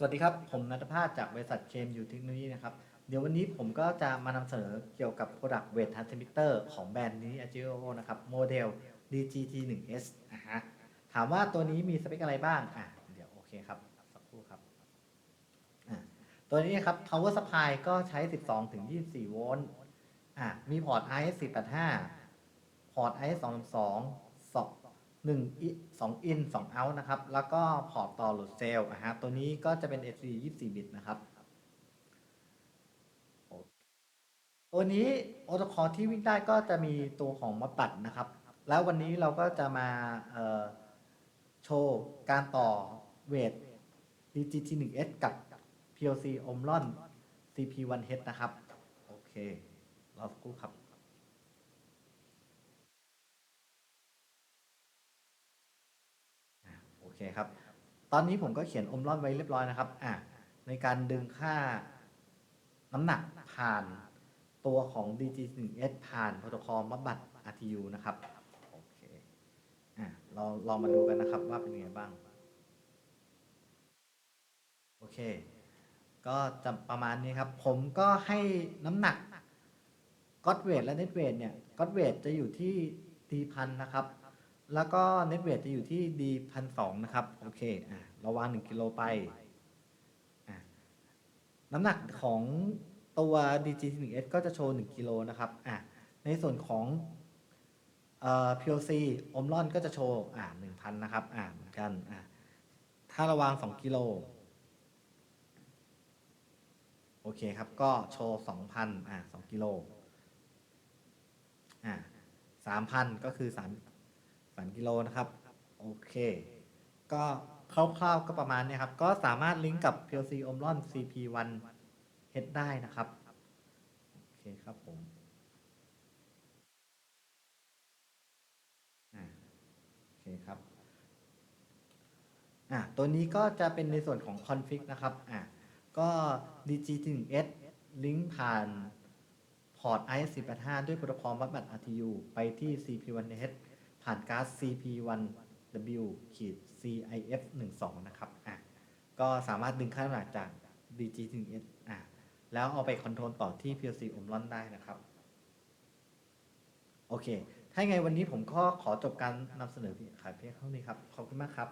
สวัสดีครับ ผมนัทภาสจากบริษัทเคมยูเทคโนโลยีนะครับ เดี๋ยววันนี้ผมก็จะมานำเสนอเกี่ยวกับ Product Weight Transmitter ของแบรนด์นี้ Agio นะครับโมเดล DGT1S นะฮะถามว่าตัวนี้มีสเปคอะไรบ้างอะเดี๋ยวโอเคครับสักครู่ครับอะตัวนี้ครับ power supply ก็ใช้ 12ถึง24 โวลต์อะมีพอร์ต IS 485 พอร์ต IS 222 2 1อิ2อิน2เอาท์นะครับ แล้วก็พอร์ตต่อโหลดเซลล์อะฮะตัวนี้ก็จะเป็น SD 24 บิตนะครับตัวนี้โอตคอที่วิ่งได้ก็จะมีตัวของมาปัดนะครับ แล้ววันนี้เราก็จะมาโชว์การต่อเวท DGT1S กับ PLC Omron CP1H นะครับ โอเค รอสักครู่ครับ อะโอ เคครับ ตอนนี้ผมก็เขียนอมร่อนไว้เรียบร้อยนะครับอะในการดึงค่าน้ำหนักผ่านตัวของ DG1S ผ่านโปรโตคอลมับบัต RTU นะครับ โอเคอะเราลองมาดูกันนะครับว่าเป็นยังไงบ้าง โอเค ก็จะประมาณนี้ครับ ผมก็ให้น้ำหนักก็อดเวทและเน็ตเวทเนี่ยก็อดเวทจะอยู่ที่ดีพันนะครับ แล้วก็เน็ตเวทจะอยู่ที่ดีพันสองนะครับ โอเคอะเราวางหนึ่งกิโลไปอะน้ำหนักของตัว DG1S ก็จะโชว์ 1 กิโลนะครับอะในส่วนของเอ่อ PLC อมรอนก็จะโชว์อะ1,000 นะครับอะเหมือนกันอะถ้าเราวาง 2 กิโลโอเคครับ ก็โชว์ 2,000 อะ2กิโลอะ3,000 ก็คือ 3 3 กิโลนะครับ โอเค ก็คร่าวๆก็ประมาณเนี้ยครับ ก็สามารถลิงก์กับ PLC Omron CP1 H ได้นะครับ โอเคครับผมโอเคครับอะตัวนี้ก็จะเป็นในส่วนของ config นะครับอะก็ DG1S ลิงก์ผ่านพอร์ต IS485 ด้วยโปรโตคอลมัดบัต RTU ไปที่ CP1H ผ่านก๊าซ CP1W ขีด CIF12 นะครับอะก็สามารถดึงค่าน้ำหนักจาก DG1S อะแล้วเอาไปคอนโทรลต่อที่ PLC อมร้อนได้นะครับ โอเค ถ้าไงวันนี้ผมก็ขอจบการนำเสนอขายเพียงเท่านี้ครับ ขอบคุณมากครับ